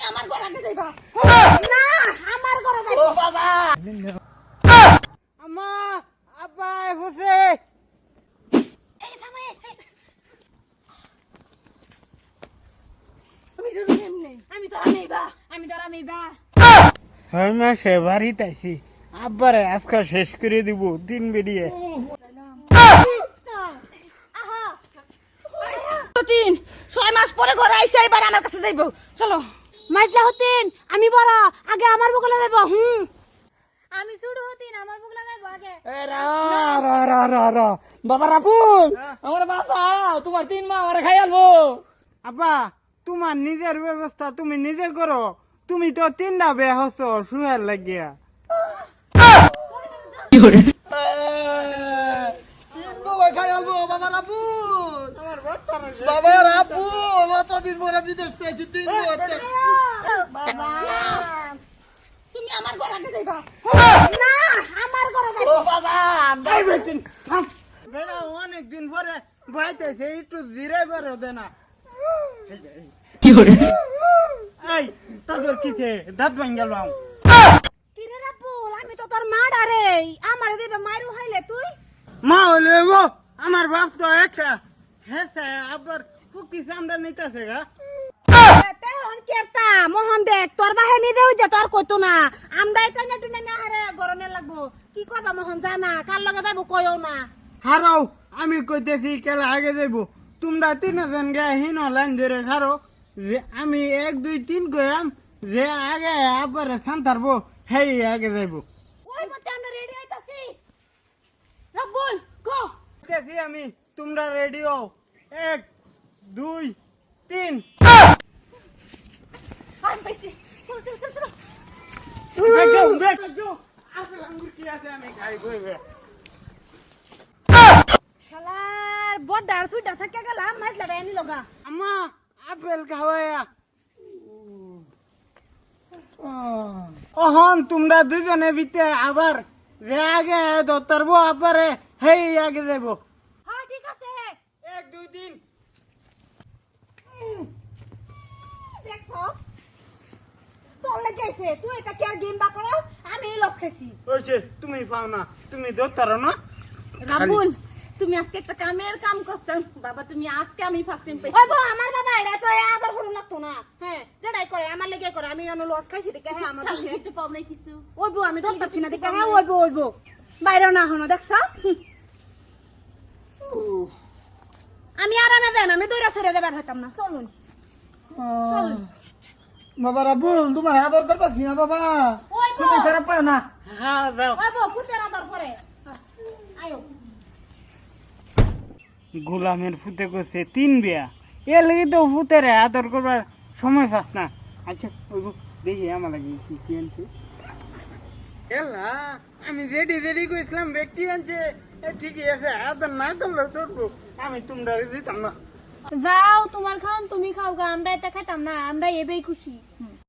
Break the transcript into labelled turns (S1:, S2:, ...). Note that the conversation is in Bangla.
S1: তুমি আমার ঘর যাইবা। না আমার ঘরে যাইবা
S2: ও বাবা! আম্মা আব্বা হুসে।
S1: এই সময় এসে। আমি রুরু এমনি। আমি তোরা নেইবা আমি তোরা নেইবা
S2: ছয় মাসে বাড়িতে আইছি। আব্বারে আজকে শেষ করে দিব দিন বেরিয়ে
S1: ছয় মাস পরে ঘরে আইছে এবার আমার কাছে যাইবো। চলো। মাইজা হতিন আমি বড় আগে আমার বগলে যাইব হুম। আমি শুরু হতিন আমার বুক লাগাইবো আগে।
S3: বাবা রাপুল আমার বাসা তোমার তিন মা আমার খাই আলবো
S2: আব্বা তোমার নিজের ব্যবস্থা তুমি নিজে করো। তুমি তো তিনটা বেয়া হচ্ছ শুয়ার লাগিয়া
S3: খাই আলবো বাবা রাপুল বাবা রাপুল অতদিন পরে বিদেশ পেয়েছি? তিন
S1: বাবা। তুমি আমার ঘর আগে যাইবা না আমার ঘরে যাইবা
S2: বেড়া অনেক দিন পরে বাইতেছে একটু জিরে বেরো দে না। এই তোদের কিছে দাঁত ভাঙ গেল
S1: কিরে রাপুল আমি তো তোর মা ডারে। আমার দেবে মাইরু হাইলে তুই?
S2: মা ও আমার বাপ তো একটা হেসে আবার কুকি সামনে নিতেছে গা।
S1: মোহন দেখ তোর বাহে নিজেও যে তোর কইতো না। আমদাই টাইনা টুনে না হারে গরনে লাগবো। কি করবা মোহন জানা? কার লগে যাইবো কইও না।
S2: হারাও আমি কইতেছি কেলা আগে যাইব। তোমরা তিনজন গে হিন লাইন ধরে খারো যে আমি এক দুই তিন কইয়াম যে আগে আবার সান্তারবো হেই আগে যাইব।
S1: গো
S2: কইতেছি আমি? তোমরা রেডি হও। এক দুই তিন।
S1: আন পাইছি। চলো চলো চলো চলো।
S2: বেগো বেগো আসলে আঙ্গুর কি আছে আমি খাই কইবে
S1: শালার বড় ডার সুইটা থাকে গেলাম মাছ লাগাই আনি লগা।
S2: আম্মা আপেল খাওয়ায়া। অহন তোমরা দুজনে ভিতে আবার যে আগে দত্তরবো আবারে হেই আগে যাইব।
S1: হ্যাঁ ঠিক আছে।
S2: এক দুই তিন।
S1: দেখছ? তোর লেগে আইছে তুই এটা কি আর গেম বা করো? আমি লস খাইছি।
S2: ওইছে তুমি পাও না তুমি দত্তর না।
S1: রাবুল তুমি আজকে একটা কামের কাম করছেন বাবা তুমি আজকে আমি ফার্স্ট টাইম পাইছি। আমার বাবা এটা তো আবার হরুন লাগতো না। হ্যাঁ যেটাই করে আমার লেগে করে আমি অন্য লস খাইছি দেখে হ্যাঁ আমার একটু কিছু। আমি পাচ্ছি না দেখে। হ্যাঁ ওই বউ বাইরে না হনো দেখছ? আমি আরামে যাই আমি দৌড়া ছেড়ে দেবার হইতাম না। চলুন।
S3: বাবা রাপুল তোমার আদর করতেছি না বাবা। তুমি খারাপ পাও না।
S2: হ্যাঁ দাও
S1: ফুটের আদর করে। আয়ো।
S2: গোলামের ফুতে করছে তিন বিয়া। এ লাগি তো ফুতের আদর করবার সময় পাস না। আচ্ছা ওই দেখি আমার লাগে কি কি আনছে। এলা আমি যেডি যেডি কইছিলাম ব্যক্তি আনছে। ঠিকই আছে দিতাম না।
S4: যাও, তোমার খাও তুমি খাও গা, আমরা এটা খাইতাম না আমরা এবেই খুশি।